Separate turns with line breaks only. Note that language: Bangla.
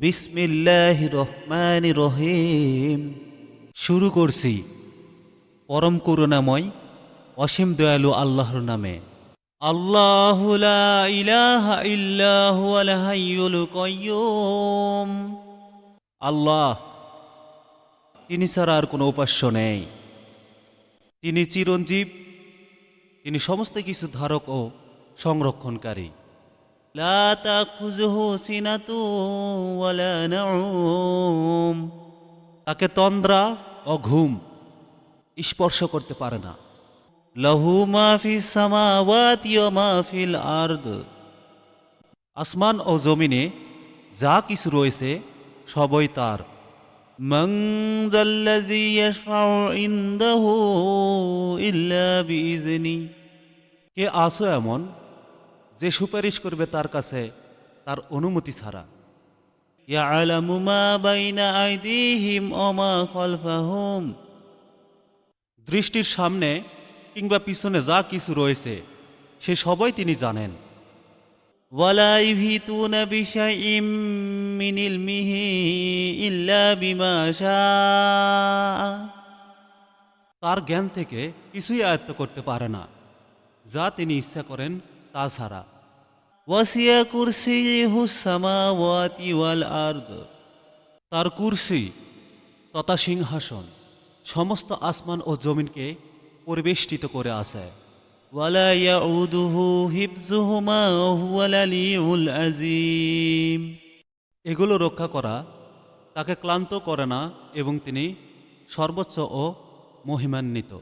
বিসমিল্লাহ রহমান রহিম শুরু করছি পরম করুণাময় অসীম দয়ালু আল্লাহর নামে। আল্লাহ আল্লাহ, তিনি ছাড়া আর কোনো উপাস্য নেই। তিনি চিরঞ্জীব, তিনি সমস্ত কিছু ধারক ও সংরক্ষণকারী। লা তাখুযুহু সিনাতু ওয়ালা নাউম তাকে তন্দ্রা ও ঘুম স্পর্শ করতে পারে না লাহু মা ফিস সামাওয়াতি ওয়া মা ফিল আরদ আসমান ও জমিনে যা কিছু রয়েছে সবই তার من ذا الذي يشفع عنده إلا بإذنه কে আসো এমন যে সুপারিশ করবে তার কাছে তার অনুমতি ছাড়া। দৃষ্টির সামনে কিংবা পিছনে যা কিছু রয়েছে সে সবই তিনি জানেন। তার জ্ঞান থেকে কিছুই আয়ত্ত করতে পারে না যা তিনি ইচ্ছা করেন তা ছাড়া ওয়াসিয়া কুরসিহু সামাওয়াতি ওয়াল আরদ তার কুরসি তথা সিংহাসন সমস্ত আসমান ও জমিনকে পরিবেষ্টিত করে আছে। ওয়ালা ইয়াউদুহু হিফজুহুমা হুয়াল আযীম এগুলো রক্ষা করা তাকে ক্লান্ত করে না এবং তিনি সর্বোচ্চ ও মহিমান্বিত।